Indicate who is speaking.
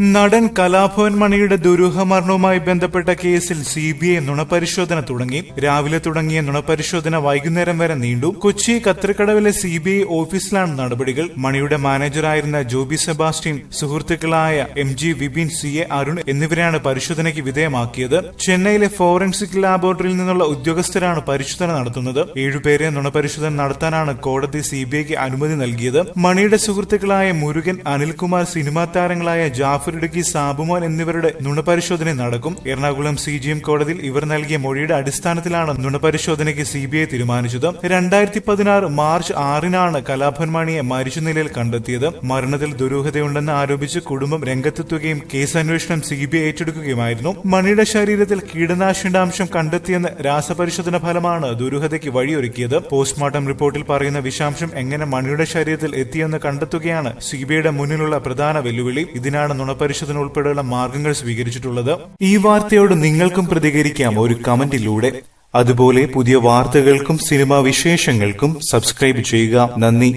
Speaker 1: നടൻ കലാഭവൻ മണിയുടെ ദുരൂഹമരണവുമായി ബന്ധപ്പെട്ട കേസിൽ സി ബി ഐ നുണപരിശോധന തുടങ്ങി. രാവിലെ തുടങ്ങിയ നുണപരിശോധന വൈകുന്നേരം വരെ നീണ്ടു. കൊച്ചി കത്രിക്കടവിലെ സി ബി ഐ ഓഫീസിലാണ് നടപടികൾ. മണിയുടെ മാനേജറായിരുന്ന ജോബി സെബാസ്റ്റ്യൻ സുഹൃത്തുക്കളായ M G Vipin C A Arun എന്നിവരെയാണ് പരിശോധനയ്ക്ക് വിധേയമാക്കിയത്. ചെന്നൈയിലെ ഫോറൻസിക് ലാബോറട്ടറിയിൽ നിന്നുള്ള ഉദ്യോഗസ്ഥരാണ് പരിശോധന നടത്തുന്നത്. ഏഴുപേരെ നുണപരിശോധന നടത്താനാണ് കോടതി സി ബി ഐക്ക് അനുമതി നൽകിയത്. മണിയുടെ സുഹൃത്തുക്കളായ മുരുകൻ അനിൽകുമാർ സിനിമാ താരങ്ങളായ ജാഫർ ഇടുക്കി സാബുമോൻ എന്നിവരുടെ നുണപരിശോധന നടക്കും. എറണാകുളം സി ജി എം കോടതിയിൽ ഇവർ നൽകിയ മൊഴിയുടെ അടിസ്ഥാനത്തിലാണ് നുണപരിശോധനയ്ക്ക് സി ബി ഐ തീരുമാനിച്ചത്. രണ്ടായിരത്തി പതിനാറ് മാർച്ച് ആറിനാണ് കലാഭൻ മാണിയെ മരിച്ച നിലയിൽ കണ്ടെത്തിയത്. മരണത്തിൽ ദുരൂഹതയുണ്ടെന്ന് ആരോപിച്ച് കുടുംബം രംഗത്തെത്തുകയും കേസ് അന്വേഷണം സി ബി ഐ ഏറ്റെടുക്കുകയുമായിരുന്നു. മണിയുടെ ശരീരത്തിൽ കീടനാശിനാംശം കണ്ടെത്തിയെന്ന് രാസപരിശോധന ഫലമാണ് ദുരൂഹതയ്ക്ക് വഴിയൊരുക്കിയത്. പോസ്റ്റ്മോർട്ടം റിപ്പോർട്ടിൽ പറയുന്ന വിഷാംശം എങ്ങനെ മണിയുടെ ശരീരത്തിൽ എത്തിയെന്ന് കണ്ടെത്തുകയാണ് സി ബി ഐയുടെ മുന്നിലുള്ള പ്രധാന വെല്ലുവിളി. ഇതിനാണ് നുണപരിശോധന ഉൾപ്പെടെയുള്ള മാർഗങ്ങൾ സ്വീകരിച്ചിട്ടുള്ളത് ഈ വാർത്തയോട് നിങ്ങൾക്കും പ്രതികരിക്കാം ഒരു കമന്റിലൂടെ. അതുപോലെ പുതിയ വാർത്തകൾക്കും സിനിമാ വിശേഷങ്ങൾക്കും സബ്സ്ക്രൈബ് ചെയ്യുക. നന്ദി.